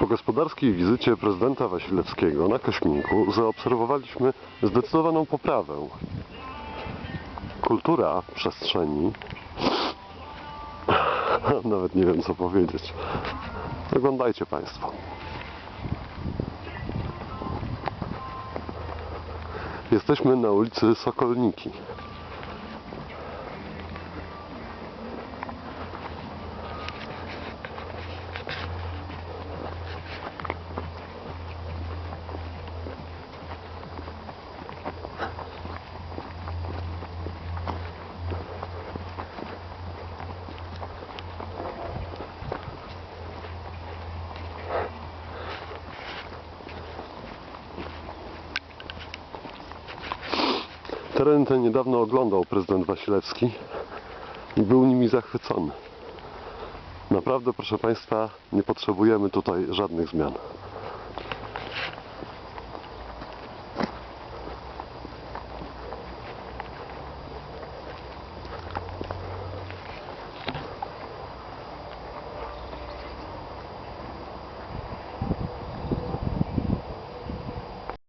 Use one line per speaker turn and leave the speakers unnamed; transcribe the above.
Po gospodarskiej wizycie prezydenta Wasilewskiego na Kośminku zaobserwowaliśmy zdecydowaną poprawę. Kultura przestrzeni, nawet nie wiem co powiedzieć. Oglądajcie Państwo. Jesteśmy na ulicy Sokolniki. Teren ten niedawno oglądał prezydent Wasilewski i był nimi zachwycony. Naprawdę, proszę Państwa, nie potrzebujemy tutaj żadnych zmian.